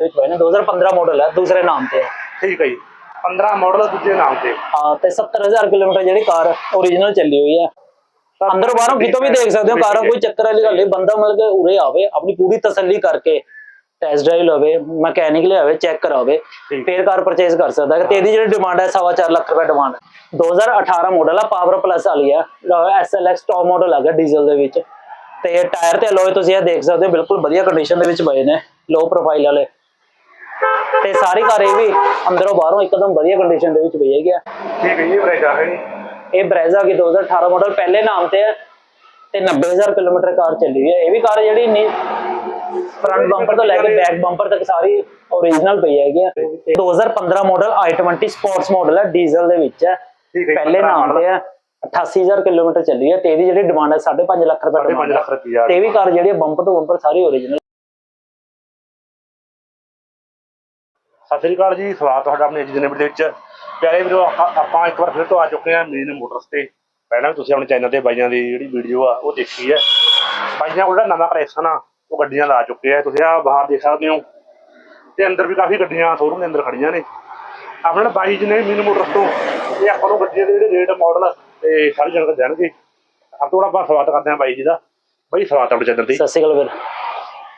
ਦੇ ਵਿੱਚ ਬਣੇ 2015 ਮਾਡਲ ਹੈ ਦੂਸਰੇ ਨਾਮ ਤੇ ਹੈ। ਠੀਕ ਹੈ ਜੀ। 15 ਮਾਡਲ ਦੂਜੇ ਨਾਮ ਤੇ। ਹਾਂ ਤੇ 70000 ਕਿਲੋਮੀਟਰ ਜਿਹੜੀ ਕਾਰ ਓਰੀਜਨਲ ਚੱਲੀ ਹੋਈ ਹੈ। ਅੰਦਰ ਬਾਹਰੋਂ ਕਿਤੋਂ ਵੀ ਦੇਖ ਸਕਦੇ ਹੋ ਕਾਰਾਂ ਕੋਈ ਚੱਕਰ ਵਾਲੀ ਗੱਲ ਨਹੀਂ ਬੰਦਾ ਕਿ ਉਰੇ ਆਵੇ ਆਪਣੀ ਪੂਰੀ ਤਸੱਲੀ ਕਰਕੇ ਟੈਸਟ ਡਰਾਈਵ ਲਵੇ ਮਕੈਨਿਕ ਲਿਆਵੇ ਚੈੱਕ ਕਰਾਵੇ ਠੀਕ। ਫੇਰ ਕਾਰ ਪਰਚੇਸ ਕਰ ਸਕਦਾ ਹੈ। ਤੇ ਇਹਦੀ ਜਿਹੜੀ ਡਿਮਾਂਡ ਹੈ 4.5 ਲੱਖ ਰੁਪਏ ਡਿਮਾਂਡ ਹੈ 2018 ਮਾਡਲ ਆ ਪਾਵਰ ਪਲੱਸ ਵਾਲੀ ਆ। ਐਸਐਲਐਕਸ ਟੌਪ ਮਾਡਲ ਹੈਗਾ ਡੀਜ਼ਲ ਦੇ ਵਿੱਚ। ਤੇ ਟਾਇਰ ਤੇ ਅਲੋਏ ਤੁਸੀਂ ਇਹ ਦੇਖ ਸਕਦੇ ਹੋ ਬਿਲਕੁਲ ਵਧੀਆ ਕੰਡੀਸ਼ਨ ਦੇ ਵਿੱਚ ਪਏ ਨੇ ਲੋ ਪ੍ਰੋਫਾਈਲ ਵਾਲੇ। ਤੇ ਸਾਰੀ ਕਾਰ ਇਹ ਵੀ ਅੰਦਰੋਂ ਬਾਹਰੋਂ ਇੱਕਦਮ ਵਧੀਆ ਕੰਡੀਸ਼ਨ ਦੇ ਵਿੱਚ ਪਈ ਹੈਗੀ ਆ ਠੀਕ ਹੈ ਜੀ ਬ੍ਰੇਜਾ ਹੈ? ਇਹ ਬ੍ਰੈਜ਼ਾ ਕੀ 2018 ਮਾਡਲ ਪਹਿਲੇ ਨਾਮ ਤੇ ਹੈ ਤੇ 90000 ਕਿਲੋਮੀਟਰ ਕਾਰ ਚੱਲੀ ਹੈ। ਇਹ ਵੀ ਕਾਰ ਜਿਹੜੀ ਨਹੀਂ ਫਰੰਟ ਬੰਪਰ ਤੋਂ ਲੈ ਕੇ ਬੈਕ ਬੰਪਰ ਤੱਕ ਸਾਰੀ ਓਰੀਜਨਲ ਪਈ ਹੈਗੀ ਆ। 2015 ਮਾਡਲ i20 ਸਪੋਰਟਸ ਮਾਡਲ ਹੈ ਡੀਜ਼ਲ ਦੇ ਵਿੱਚ ਹੈ। ਪਹਿਲੇ 15 ਨਾਮ ਤੇ ਹੈ 88000 ਕਿਲੋਮੀਟਰ ਚੱਲੀ ਹੈ ਤੇ ਇਹਦੀ ਜਿਹੜੀ ਡਿਮਾਂਡ ਹੈ 5.5 ਲੱਖ ਰੁਪਏ 5.5 demand ਲੱਖ ਹੈ। ਰੁਪਈਆ। ਤੇ ਇਹ ਵੀ ਕਾਰ ਜਿਹੜੀ ਹੈ ਬੰਪਰ ਤੋਂ ਬੰਪਰ ਸਾਰੀ ਓਰੀਜਨਲ ਸਤਿ ਸ੍ਰੀ ਅਕਾਲ ਜੀ ਸਵਾਗਤ ਤੁਹਾਡਾ ਆਪਣੇ ਅੱਜ ਦੇ ਵਿੱਚ। ਪਿਆਰੇ ਵੀਰੋ ਆਪਾਂ ਇੱਕ ਵਾਰ ਫਿਰ ਤੋਂ ਆ ਚੁੱਕੇ ਹਾਂ ਮੇਨ ਮੋਟਰਸ ਤੇ। ਪਹਿਲਾਂ ਵੀ ਤੁਸੀਂ ਆਪਣੇ ਚੈਨਲ ਤੇ ਬਾਈਆਂ ਦੀ ਜਿਹੜੀ ਵੀਡੀਓ ਆ ਉਹ ਦੇਖੀ ਹੈ। ਬਾਈਆਂ ਕੋਲ ਨਵਾਂ ਕਲੈਕਸ਼ਨ ਆ ਉਹ ਗੱਡੀਆਂ ਲਾ ਚੁੱਕੇ ਆ। ਤੁਸੀਂ ਆ ਬਾਹਰ ਦੇਖ ਸਕਦੇ ਹੋ। ਤੇ ਅੰਦਰ ਵੀ ਕਾਫੀ ਗੱਡੀਆਂ ਸ਼ੋਰੂਮ ਦੇ ਅੰਦਰ ਖੜੀਆਂ ਨੇ। ਆਪਣੇ ਨਾਲ ਬਾਈ ਜੀ ਨੇ ਮੇਨ ਮੋਟਰਸ ਤੋਂ ਇਹ ਆਪਾਂ ਨੂੰ ਗੱਡੀਆਂ ਦੇ ਜਿਹੜੇ ਰੇਟ ਮਾਡਲ ਤੇ ਸਾਰੀ ਜਾਣਕਾਰੀ ਦੇਣਗੇ। ਸਭ ਤੋਂ ਆਪਾਂ ਸਵਾਗਤ ਕਰਦੇ ਹਾਂ ਬਾਈ ਜੀ ਦਾ। ਬਾਈ ਸਵਾਗਤ ਆਪਣੇ ਚੈਨਲ ਤੇ। ਸਤਿ ਸ਼੍ਰੀ ਅਕਾਲ ਵੀਰ।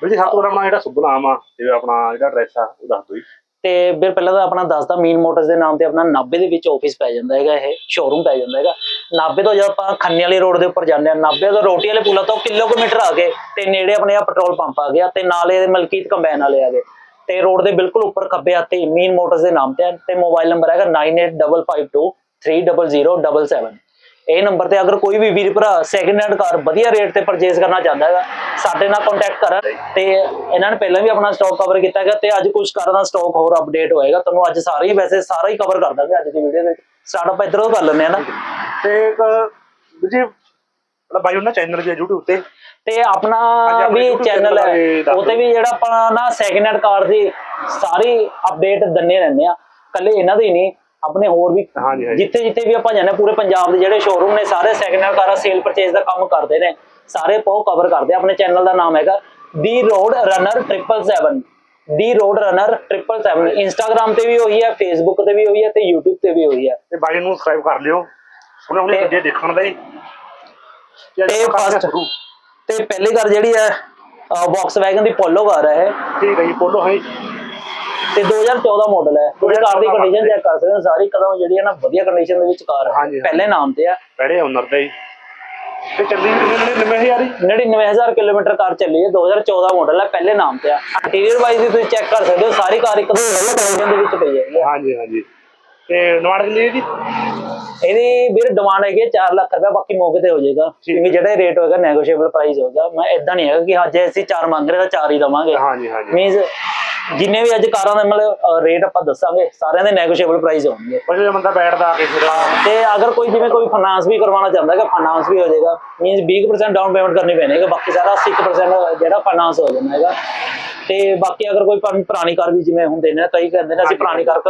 ਬਾਈ ਜੀ ਸਭ ਤੋਂ ਆਪਣਾ ਜਿਹੜਾ ਸ਼ੁਭ ਨਾਮ ਆ ਤੇ ਆਪਣਾ ਜਿਹੜਾ ਐਡਰੈਸ ਆ ਉਹ ਦੱਸ ਦਿਓ ਜੀ। ਤੇ ਫਿਰ ਪਹਿਲਾਂ ਤਾਂ ਆਪਣਾ ਦੱਸਦਾ ਮੀਨ ਮੋਟਰਸ ਦੇ ਨਾਮ ਤੇ ਆਪਣਾ ਨਾਭੇ ਦੇ ਵਿੱਚ ਆਫਿਸ ਪੈ ਜਾਂਦਾ ਹੈਗਾ, ਇਹ ਸ਼ੋਰੂਮ ਪੈ ਜਾਂਦਾ ਹੈਗਾ। ਨਾਭੇ ਤੋਂ ਜਦ ਆਪਾਂ ਖੰਨੇ ਵਾਲੀ ਰੋਡ ਦੇ ਉੱਪਰ ਜਾਂਦੇ ਆ ਨਾਭੇ ਤੋਂ ਰੋਟੀ ਵਾਲੇ ਪੁਲਾਂ ਤੋਂ ਕਿਲੋਮੀਟਰ ਆ ਗਏ ਤੇ ਨੇੜੇ ਆਪਣੇ ਆ ਪੈਟਰੋਲ ਪੰਪ ਆ ਗਿਆ ਤੇ ਨਾਲੇ ਮਲਕੀਤ ਕੰਬਾਈਨ ਵਾਲੇ ਆ ਗਏ। ਤੇ ਰੋਡ ਦੇ ਬਿਲਕੁਲ ਉੱਪਰ ਖੱਬੇ ਹੱਥੇ ਮੀਨ ਮੋਟਰਸ ਦੇ ਨਾਮ ਤੇ ਹੈ ਤੇ ਮੋਬਾਈਲ ਨੰਬਰ ਹੈਗਾ 9855230077 ਇਹ ਨੰਬਰ ਤੇ ਅਗਰ ਕੋਈ ਵੀ ਵੀਰ ਭਰਾ ਸੈਕਿੰਡ ਹੈਂਡ ਕਾਰ ਵਧੀਆ ਰੇਟ ਤੇ ਪਰਚੇਸ ਕਰਨਾ ਚਾਹੁੰਦਾ ਹੈਗਾ ਸਾਡੇ ਨਾਲ ਕੰਟੈਕਟ ਕਰਨ ਤੇ ਇਹਨਾਂ ਨੇ ਪਹਿਲਾਂ ਵੀ ਆਪਣਾ ਸਟਾਕ ਕਵਰ ਕੀਤਾ ਹੈਗਾ ਤੇ ਅੱਜ ਕੁਝ ਕਾਰਾਂ ਦਾ ਸਟਾਕ ਹੋਰ ਅਪਡੇਟ ਹੋਏਗਾ ਤੁਹਾਨੂੰ ਅੱਜ ਸਾਰੇ ਹੀ ਵੈਸੇ ਸਾਰਾ ਹੀ ਕਵਰ ਕਰ ਦਾਂਗੇ ਅੱਜ ਦੀ ਵੀਡੀਓ ਦੇ ਵਿੱਚ। ਸਟਾਰਟਅਪ ਇਧਰੋਂ ਕਰ ਲੈਂਦੇ ਆ ਨਾ। ਤੇ ਜੀ ਬਾਈ ਉਹਨਾਂ ਚੈਨਲ ਵੀ ਹੈ YouTube ਤੇ। ਤੇ ਆਪਣਾ ਵੀ ਚੈਨਲ ਹੈ। ਦੱਸ ਉਹ ਤੇ ਵੀ ਜਿਹੜਾ ਆਪਣਾ ਨਾ ਸੈਕਿੰਡ ਹੈਂਡ ਕਾਰ ਦੀ ਸਾਰੀ ਅਪਡੇਟ ਦੰਨੇ ਰਹਿੰਦੇ ਆ ਕੱਲੇ ਇਹਨਾਂ ਦੇ ਨਹੀਂ ਆਪਣੇ ਹੋਰ ਵੀ ਹਾਂਜੀ, ਹਾਂਜੀ। ਜਿੱਥੇ ਜਿੱਥੇ ਵੀ ਆਪਾਂ ਜਾਂਦੇ ਹਾਂ, ਪੂਰੇ ਪੰਜਾਬ ਦੇ ਜਿਹੜੇ ਸ਼ੋਰੂਮ ਨੇ ਸਾਰੇ ਸੈਕਿੰਡ ਹੈਂਡ ਕਾਰਾਂ ਸੇਲ ਪਰਚੇਸ ਦਾ ਕੰਮ ਕਰਦੇ ਨੇ। ਸਾਰੇ ਪੋ ਕਵਰ ਕਰਦੇ ਆ। ਆਪਣੇ ਚੈਨਲ ਦਾ ਨਾਮ ਹੈਗਾ the road runner 777 the road runner 777 Instagram ਤੇ ਵੀ ਹੋਈ ਹੈ ਫੇਸਬੁੱਕ ਤੇ ਵੀ ਹੋਈ ਹੈ ਤੇ YouTube ਤੇ ਵੀ ਹੋਈ ਹੈ। ਤੇ ਬਾਈ ਨੂੰ ਸਬਸਕ੍ਰਾਈਬ ਕਰ ਲਿਓ। ਉਹਨਾਂ ਨੂੰ ਤੇ- ਵੀਡੀਓ ਦੇਖਣ ਦਾ ਹੀ। ਤੇ ਫਸਟ ਤੇ ਪਹਿਲੀ ਕਾਰ ਜਿਹੜੀ ਹੈ ਬਾਕਸ ਵੈਗਨ ਦੀ ਪੋਲੋ ਕਾਰ ਹੈ ਇਹ। ਠੀਕ ਹੈ ਜੀ ਪੋਲੋ ਹੈ ਤੇ 2014 ਮਾਡਲ ਹੈ। ਤੁਸੀਂ ਕਾਰ ਦੀ 2014 ਕੰਡੀਸ਼ਨ ਚੈੱਕ ਕਰ ਸਕਦੇ ਹੋ। ਸਾਰੀ ਕਦਮ ਜਿਹੜੀ ਹੈ ਨਾ ਵਧੀਆ ਕੰਡੀਸ਼ਨ ਦੇ ਵਿੱਚ ਕਾਰ ਹੈ। ਪਹਿਲੇ ਨਾਮ ਤੇ ਹੈ ਪਹਿਲੇ ਓਨਰ ਦਾ ਹੀ ਤੇ ਚੱਲੀ ਵੀ ਕਿੰਨੇ ਨਵੇਂ ਹਜ਼ਾਰ ਹੀ 99000 ਕਿਲੋਮੀਟਰ ਕਾਰ ਚੱਲੀ ਹੈ। 2014 ਮਾਡਲ ਹੈ। ਪਹਿਲੇ ਨਾਮ ਤੇ ਹੈ ਇੰਟੀਰੀਅਰ ਵਾਈਜ਼ ਵੀ ਤੁਸੀਂ ਚੈੱਕ ਕਰ ਸਕਦੇ ਹੋ। ਸਾਰੀ ਕਾਰ ਇੱਕਦਮ ਵਧੀਆ ਕੰਡੀਸ਼ਨ ਦੇ ਵਿੱਚ ਪਈ ਹੈ। ਹਾਂਜੀ ਹਾਂਜੀ। ਤੇ ਨਵਾੜ ਕਿੰਨੀ ਹੈ ਜੀ? ਇਹਦੀ ਵੀਰ ਡਿਮਾਂਡ ਹੈਗੀ ਹੈ 4 ਲੱਖ ਰੁਪਏ। ਬਾਕੀ ਮੌਕੇ ਤੇ ਹੋ ਜਾਏਗਾ। ਕਿਉਂਕਿ ਜਿਹੜਾ ਰੇਟ ਹੋਏਗਾ ਨੈਗੋਸ਼ੀਏਬਲ ਪ੍ਰਾਈਸ ਹੋਏਗਾ। ਮੈਂ ਇਦਾਂ ਨਹੀਂ ਹੈਗਾ ਕਿ ਅੱਜ ਅਸੀਂ 4 ਮੰਗ ਰਹੇ ਤਾਂ 4 ਹੀ ਦਵਾਂਗੇ। ਹਾਂਜੀ ਹਾਂਜੀ। ਮੀਨਸ ਜਿੰਨੇ ਵੀ ਅੱਜ ਕਾਰਾਂ ਦੇ ਮਤਲਬ ਰੇਟ ਆਪਾਂ ਦੱਸਾਂਗੇ ਸਾਰਿਆਂ ਦੇ ਨੈਗੋਸ਼ੀਏਬਲ ਪ੍ਰਾਈਸ ਹੋਣਗੇ। ਪਰ ਜੇ ਬੰਦਾ ਬੈਠਦਾ ਆ ਕੇ ਫਿਰ ਤੇ ਅਗਰ ਕੋਈ ਜਿਵੇਂ ਕੋਈ ਫਾਈਨਾਂਸ ਵੀ ਕਰਵਾਉਣਾ ਚਾਹੁੰਦਾ ਹੈ ਫਾਈਨਾਂਸ ਵੀ ਹੋ ਜਾਏਗਾ। ਮੀਨਸ 20% ਡਾਊਨ ਪੇਮੈਂਟ ਕਰਨੀ ਪੈਣੀ ਹੈ ਬਾਕੀ ਸਾਰਾ 80% ਜਿਹੜਾ ਫਾਈਨਾਂਸ ਹੋ ਜਾਂਦਾ ਹੈਗਾ। ਤੇ ਬਾਕੀ ਅਗਰ ਕੋਈ ਪੁਰਾਣੀ- ਕਾਰ ਵੀ ਜਿਵੇਂ ਹੁੰਦੇ ਨੇ ਕਈ ਕਹਿੰਦੇ ਨੇ ਅਸੀਂ ਪੁਰਾਣੀ ਕਾਰ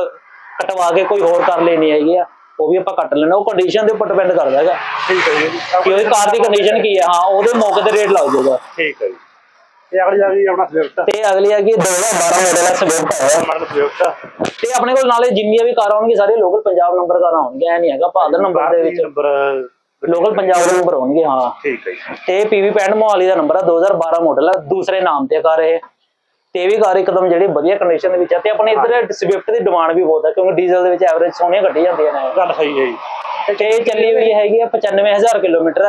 ਕਟਵਾ ਕੇ ਕੋਈ ਹੋਰ ਕਾਰ ਲੈਣੀ ਹੈਗੀ ਆ ਉਹ ਵੀ ਆਪਾਂ ਕੱਟ ਲੈਣਾ ਉਹ ਕੰਡੀਸ਼ਨ ਦੇ ਉੱਪਰ ਡਿਪੈਂਡ ਕਰਦਾ ਹੈਗਾ। ਠੀਕ ਹੈ ਜੀ। ਕਿ ਉਹਦੀ ਕਾਰ ਦੀ ਕੰਡੀਸ਼ਨ ਕੀ ਹੈ ਹਾਂ ਉਹਦੇ ਮੌਕੇ ਤੇ ਰੇਟ ਲੱਗ ਜਾਊਗਾ। ਠੀਕ ਹੈ ਜੀ। ਤੇ ਅਗਲੀ ਆ ਗਈ ਆਪਣਾ ਸਵਿਫਟ। ਤੇ ਅਗਲੀ ਹੈਗੀ 2012 ਮਾਡਲ ਹੈ ਸਵਿਫਟ ਹੈ ਮਾਡਲ ਸਵਿਫਟ ਤੇ ਆਪਣੇ ਕੋਲ ਨਾਲੇ ਜਿੰਨੀਆਂ ਵੀ ਕਾਰਾਂ ਹੋਣਗੀਆਂ ਸਾਰੇ ਲੋਕਲ ਪੰਜਾਬ ਨੰਬਰ ਕਾਰਾਂ ਹੋਣਗੀਆਂ ਐ ਨਹੀਂ ਹੈਗਾ ਭਾਦਰ ਨੰਬਰ ਦੇ ਵਿੱਚ। ਨੰਬਰ ਲੋਕਲ ਪੰਜਾਬ ਦੇ ਨੰਬਰ ਹੋਣਗੇ ਹਾਂ। ਠੀਕ ਹੈ ਜੀ। ਤੇ ਪੀਵੀ ਪੈਂਡ ਮੋਹਾਲੀ ਦਾ ਨੰਬਰ ਆ 2012 ਮਾਡਲ ਆ ਦੂਸਰੇ ਨਾਮ ਤੇ ਕਾਰ ਇਹ। ਤੇ ਵੀ ਕਾਰ ਇੱਕਦਮ ਜਿਹੜੀ ਵਧੀਆ ਕੰਡੀਸ਼ਨ ਦੇ ਵਿੱਚ ਆ ਤੇ ਆਪਣੇ ਇੱਧਰ ਸਵਿਫਟ ਦੀ ਡਿਮਾਂਡ ਵੀ ਬਹੁਤ ਹੈ ਕਿਉਂਕਿ ਡੀਜ਼ਲ ਦੇ ਵਿੱਚ ਐਵਰੇਜ ਸੋਹਣੀਆਂ ਕੱਢੀ ਜਾਂਦੀਆਂ ਨੇ। ਗੱਲ ਸਹੀ ਹੈ ਜੀ। ਤੇ ਇਹ ਚੱਲੀ ਹੋਈ ਹੈਗੀ ਆ 95000 ਕਿਲੋਮੀਟਰ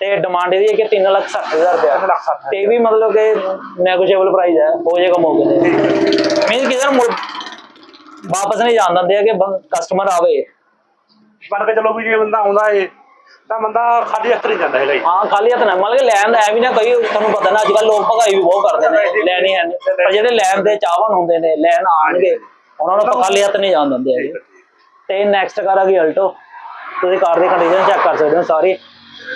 ਤੇ ਡਿਮਾਂਡ ਇਹਦੀ ਹੈ ਕਿ 360000 ਰੁਪਏ ਤਿੰਨ ਲੱਖ ਸੱਠ ਤੇ ਇਹ ਵੀ ਮਤਲਬ ਕਿ ਨੈਗੋਸ਼ੀਏਬਲ ਪ੍ਰਾਈਸ ਹੈ ਹੋ ਜਾਏਗਾ ਮੌਕੇ ਤੇ। ਮੀਨਸ ਕਿਸੇ ਨੂੰ ਮੁੜ ਵਾਪਸ ਨਹੀਂ ਜਾਣ ਦਿੰਦੇ ਆ ਕਿ ਕਸਟਮਰ ਆਵੇ। ਮੰਨ ਕੇ ਚਲੋ ਵੀ ਜੇ ਬੰਦਾ ਆਉਂਦਾ ਏ ਤਾਂ ਬੰਦਾ ਖਾਲੀ ਹੱਥ ਨਹੀਂ ਜਾਂਦਾ ਹੈਗਾ ਹਾਂ ਖਾਲੀ ਹੱਥ ਨਾ ਮਤਲਬ ਕਿ ਲੈਣ ਐ ਵੀ ਨਾ ਕਈ ਤੁਹਾਨੂੰ ਪਤਾ ਨਾ ਅੱਜ ਕੱਲ ਲੋਕ ਭਗਾਈ ਵੀ ਬਹੁਤ ਕਰਦੇ ਨੇ ਲੈਣੀ ਹੈ ਪਰ ਜਿਹੜੇ ਲੈਣ ਦੇ ਚਾਹਵਾਨ ਹੁੰਦੇ ਨੇ ਲੈਣ ਆਣਗੇ ਉਹਨਾਂ ਨੂੰ ਖਾਲੀ ਹੱਥ ਨਹੀਂ ਜਾਣ ਦਿੰਦੇ ਹੈਗੇ। ਤੇ ਨੈਕਸਟ ਕਾਰ ਆ ਗਈ ਅਲਟੋ ਤੁਸੀਂ ਕਾਰ ਦੀ ਕੰਡੀਸ਼ਨ ਚੈੱਕ ਕਰ ਸਕਦੇ ਹੋ ਸਾਰੀ।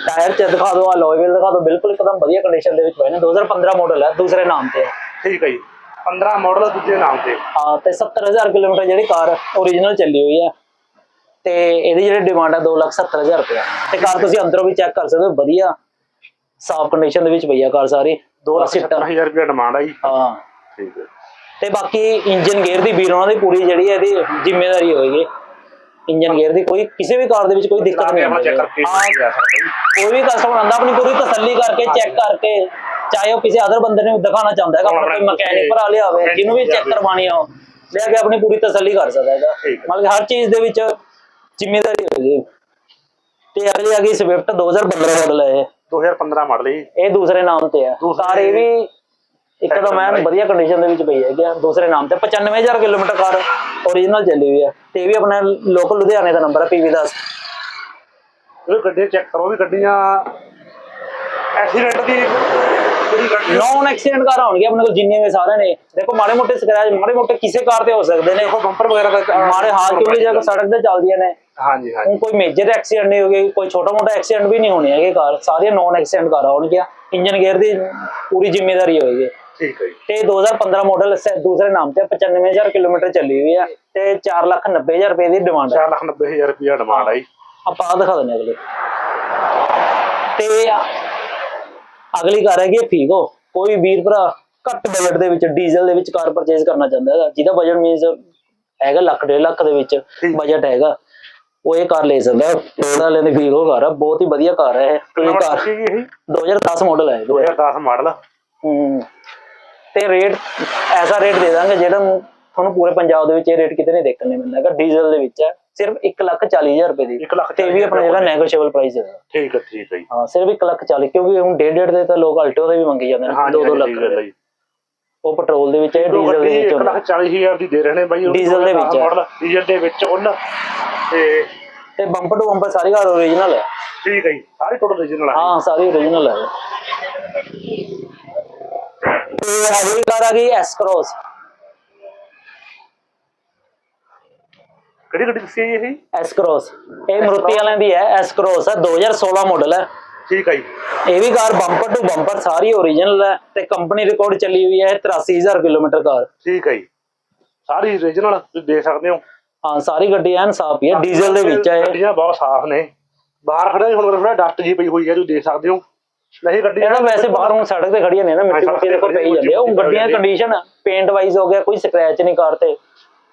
ਟਾਇਰ ਚ ਦਿਖਾ ਦਿਓ ਅਲੋਏ ਵੀਲ ਦਿਖਾ ਦਿਓ ਬਿਲਕੁਲ ਇੱਕਦਮ ਵਧੀਆ ਕੰਡੀਸ਼ਨ ਦੇ ਵਿੱਚ ਪਏ ਨੇ। 2015 ਮਾਡਲ ਹੈ ਦੂਸਰੇ ਨਾਮ ਤੇ ਹੈ ਠੀਕ ਹੈ ਜੀ। 15 ਮਾਡਲ ਦੂਜੇ ਨਾਮ ਤੇ। ਹਾਂ ਤੇ 70000 ਕਿਲੋਮੀਟਰ ਜਿਹੜੀ ਕਾਰ ਓਰੀਜਨਲ ਚੱਲੀ ਹੋਈ ਹੈ ਤੇ ਇਹਦੀ ਜਿਹੜੀ ਡਿਮਾਂਡ ਹੈ 270000 ਰੁਪਏ ਤੇ ਕਾਰ ਤੁਸੀਂ ਅੰਦਰੋਂ ਵੀ ਚੈੱਕ ਕਰ ਸਕਦੇ ਹੋ ਵਧੀਆ। ਸਾਫ਼ ਕੰਡੀਸ਼ਨ ਦੇ ਵਿੱਚ ਪਈ ਆ ਕਾਰ ਸਾਰੀ। 2 ਸੀਟਾਂ 70000 ਰੁਪਏ ਡਿਮਾਂਡ ਆ ਜੀ। ਹਾਂ। ਠੀਕ ਹੈ। ਤੇ ਬਾਕੀ ਇੰਜਨ ਗੇਅਰ ਦੀ ਵੀਰ ਉਹਨਾਂ ਦੀ ਪੂਰੀ ਜਿਹੜੀ ਹੈ ਇਹਦੀ ਜ਼ਿੰਮੇਵਾਰੀ ਹੋਏਗੀ। ਇੰਜਨ ਗੇਅਰ ਦੀ ਕੋਈ ਕਿਸੇ ਵੀ ਕਾਰ ਦੇ ਵਿੱਚ ਕੋਈ ਦਿੱਕਤ ਨਹੀਂ ਆਉਂਦੀ ਕੋਈ ਵੀ ਕਸਟਮਰ ਆਂਦਾ ਆਪਣੀ ਪੂਰੀ ਤਸੱਲੀ ਕਰਕੇ ਚੈੱਕ ਕਰਕੇ ਚਾਹੇ ਉਹ ਕਿਸੇ ਅਦਰ ਬੰਦੇ ਨੂੰ ਦਿਖਾਣਾ ਚਾਹੁੰਦਾ ਹੈਗਾ ਆਪਣਾ ਕੋਈ ਮਕੈਨਿਕ ਭਰਾ ਲਿਆਵੇ ਜਿਹਨੂੰ ਵੀ ਚੈੱਕ ਕਰਵਾਣੀ ਆ ਲੈ ਕੇ ਆਪਣੀ ਪੂਰੀ ਤਸੱਲੀ ਕਰ ਸਕਦਾ ਹੈਗਾ। ਮਤਲਬ ਕਿ ਹਰ ਚੀਜ਼ ਦੇ ਵਿੱਚ ਜ਼ਿੰਮੇਵਾਰੀ ਹੋਏਗੀ ਤੇ ਅਗਲੀ ਆ ਗਈ ਸਵਿਫਟ 2015 ਮਾਡਲ ਹੈ ਇਹ। 2015 ਮਾਡਲ ਜੀ। ਇਹ ਦੂਸਰੇ ਨਾਮ ਤੇ ਦੂਸਰੇ- ਕਾਰ ਇਹ ਵੀ ਇੱਕ ਤਾਂ ਮੈਂ ਵਧੀਆ ਕੰਡੀਸ਼ਨ ਦੇ ਵਿੱਚ ਪਈ ਹੈਗੀ ਆ ਦੂਸਰੇ ਨਾਮ ਤੇ 95000 ਕਿਲੋਮੀਟਰ ਕਾਰ ਓਰੀਜਨਲ ਚੱਲੀ ਹੋਈ ਹੈ ਤੇ ਵੀ ਆਪਣੇ ਲੋਕਲ ਲੁਧਿਆਣੇ ਦਾ ਨੰਬਰ ਹੈ ਪੀਵੀ 10 ਇਹ ਗੱਡੀਆਂ ਚੈੱਕ ਕਰੋ ਵੀ ਗੱਡੀਆਂ ਐਕਸੀਡੈਂਟ ਦੀ ਜਿਹੜੀ ਗੱਡੀ ਨੌਨ ਐਕਸੀਡੈਂਟ ਕਾਰ ਆਉਣਗੇ ਆਪਣੇ ਕੋਲ ਜਿੰਨੇ ਵੀ ਸਾਰੇ ਨੇ। ਦੇਖੋ ਮਾੜੇ ਮੋਟੇ ਸਕ੍ਰੈਚ ਮਾੜੇ ਮੋਟੇ ਕਿਸੇ ਕਾਰ ਤੇ ਹੋ ਸਕਦੇ ਨੇ। ਦੇਖੋ ਬੰਪਰ ਵਗੈਰਾ ਦਾ ਮਾੜੇ ਹਾਥ ਕਿਉਂਕਿ ਜੇ ਸੜਕ ਤੇ ਚੱਲਦੀਆਂ ਨੇ। ਹਾਂਜੀ ਹਾਂਜੀ। ਕੋਈ ਮੇਜਰ ਐਕਸੀਡੈਂਟ ਨਹੀਂ ਹੋਗੇ ਕੋਈ ਛੋਟਾ ਮੋਟਾ ਐਕਸੀਡੈਂਟ ਵੀ ਨਹੀਂ ਹੋਣੇ ਹੈਗੇ ਕਾਰ। ਸਾਰੀਆਂ ਨੌਨ ਐਕਸੀਡੈਂਟ ਕਾਰਾਂ ਹੋਣਗੀਆਂ ਇੰਜਨ ਗੇਅਰ ਦੀ ਪੂਰੀ ਜ਼ਿੰਮੇਵਾਰੀ ਹੋਏਗੀ। ਠੀਕ ਹੈ ਤੇ 2015 ਮਾਡਲ ਦੂਸਰੇ ਨਾਮ ਤੇ 95000 ਕਿਲੋਮੀਟਰ ਚੱਲੀ ਹੋਈ ਹੈ ਤੇ 490000 ਰੁਪਏ ਦੀ ਡਿਮਾਂਡ ਹੈ 490000 ਰੁਪਇਆ ਡਿਮਾਂਡ ਆਈ ਆਪਾਂ ਆਹ ਦਿਖਾ ਦਿੰਦੇ ਹਾਂ ਅਗਲੇ। ਤੇ ਅਗਲੀ ਕਾਰ ਹੈਗੀ ਹੈ ਫੀਗੋ ਕੋਈ ਵੀਰ ਭਰਾ ਘੱਟ ਬਜਟ ਦੇ ਵਿੱਚ ਡੀਜ਼ਲ ਦੇ ਵਿੱਚ ਕਾਰ ਪਰਚੇਜ਼ ਕਰਨਾ ਚਾਹੁੰਦਾ ਹੈਗਾ। ਜਿਹਦਾ ਬਜਟ ਮੀਨਸ ਹੈਗਾ ਲੱਖ ਡੇਢ ਲੱਖ ਦੇ ਵਿੱਚ। ਬਜਟ ਹੈਗਾ। ਉਹ ਇਹ ਕਾਰ ਲੈ ਸਕਦਾ ਹੈ। ਟੋੜਾ ਵਾਲਿਆਂ ਦੀ ਫੀਗੋ ਕਾਰ ਆ। ਬਹੁਤ ਹੀ ਵਧੀਆ ਕਾਰ ਹੈ ਇਹ। ਕਾਰ ਮਾਡਲ ਸੀ ਜੀ ਇਹ 2010 ਮਾਡਲ ਹੈ ਇਹ। 2010 ਮਾਡਲ ਹਮ, ਤੇ ਰੇਟ ਐਸਾ ਰੇਟ ਦੇ ਦਾਂਗੇ ਜਿਹੜਾ ਤੁਹਾਨੂੰ ਪੂਰੇ ਪੰਜਾਬ ਦੇ ਵਿੱਚ ਇਹ ਰੇਟ ਕਿਤੇ ਨਹੀਂ ਦੇਖਣ ਨੂੰ ਮਿਲਦਾ। ਹੈਗਾ ਡੀਜ਼ਲ ਦੇ ਵਿੱਚ ਹੈ ਸਿਰਫ 140000 ਰੁਪਏ ਦੀ। ਲੱਖ ਤੇ ਵੀ ਆਪਣਾ ਜਿਹੜਾ ਨੈਗੋਸ਼ੀਏਬਲ ਪ੍ਰਾਈਸ ਹੈ। ਠੀਕ ਹੈ ਠੀਕ ਹੈ ਜੀ। ਹਾਂ ਸਿਰਫ 1 ਲੱਖ 40 ਕਿਉਂਕਿ ਹੁਣ ਡੇਢ ਡੇਢ ਦੇ ਤਾਂ ਲੋਕ ਅਲਟੋ ਦੇ ਵੀ ਮੰਗੀ ਜਾਂਦੇ ਨੇ ਹਾਂਜੀ 2-2 ਲੱਖ ਹੈ ਰੁਪਏ। ਉਹ ਪੈਟਰੋਲ ਦੇ ਵਿੱਚ ਹੈ ਡੀਜ਼ਲ ਦੇ ਵਿੱਚ ਇੱਕ ਹੁੰਦਾ ਲੱਖ ਚਾਲੀ ਹਜ਼ਾਰ ਦੀ ਦੇ ਰਹੇ ਨੇ ਬਾਈ ਡੀਜ਼ਲ ਦੇ ਵਿੱਚ ਹੈ। ਮਾਡਲ ਡੀਜ਼ਲ ਦੇ ਵਿੱਚ ਉਹਨਾਂ। ਤੇ ਤੇ ਬੰਪਰ ਟੂ ਬੰਪਰ ਸਾਰੀ ਕਾਰ ਓਰੀਜਨਲ ਹੈ। ਠੀਕ ਹੈ ਜੀ ਸਾਰੇ ਟੋਟਲ ਰੀਜਨਲ ਆ ਹਾਂ ਸਾਰੀ ਓਰੀਜਨਲ ਹੈ। ਤੇ ਅਗਲੀ ਕਾਰ ਆ ਗਈ ਐਸ ਕ੍ਰੋਸ ਕਿਹੜੀ ਗੱਡੀ ਦੱਸੀ ਹੈ ਜੀ ਇਹ? ਐਸ ਕ੍ਰੋਸ ਇਹ ਮਰੂਤੀ ਵਾਲਿਆਂ ਦੀ ਹੈ ਐਸ ਕ੍ਰੋਸ ਹੈ 2016 ਮਾਡਲ ਹੈ। ਠੀਕ ਹੈ ਜੀ। ਇਹ ਵੀ ਕਾਰ ਬੰਪਰ ਟੂ ਬੰਪਰ ਸਾਰੀ ਓਰੀਜਨਲ ਹੈ ਤੇ ਕੰਪਨੀ ਰਿਕਾਰਡ ਚੱਲੀ ਹੋਈ ਹੈ 83000 ਕਿਲੋਮੀਟਰ ਕਾਰ। ਠੀਕ ਹੈ ਜੀ। ਸਾਰੀ ਰੀਜਨਲ ਤੁਸੀਂ ਦੇਖ ਸਕਦੇ ਹੋ। ਹਾਂ ਸਾਰੀ ਗੱਡੀ ਐਨ ਸਾਫ਼ ਹੀ ਹੈ ਡੀਜ਼ਲ ਦੇ ਵਿੱਚ ਹੈ ਗੱਡੀਆਂ ਬਹੁਤ ਸਾਫ਼ ਨੇ। ਬਾਹਰ ਖੜਾ ਜੀ ਹੁਣ ਥੋੜਾ ਡਸਟ ਜੀ ਪਈ ਹੋਈ ਹੈ ਤੁਸੀਂ ਦੇਖ ਸਕਦੇ ਹੋ। ਨਹੀਂ ਗੱਡੀ ਇਹ ਤਾਂ ਵੈਸੇ ਬਾਹਰ ਸੜਕ ਤੇ ਖੜੀਆਂ ਨੇ ਨਾ ਮਿੱਟੀ ਮੁੱਟੀ ਦੇ ਕੋਲ ਪਈ ਜਾਂਦੀ ਹੈ ਉਹ ਗੱਡੀਆਂ ਕੰਡੀਸ਼ਨ ਪੇਂਟ ਵਾਈਜ਼ ਹੋ ਗਿਆ ਕੋਈ ਸਕ੍ਰੈਚ ਨਹੀਂ ਕਾਰ ਤੇ।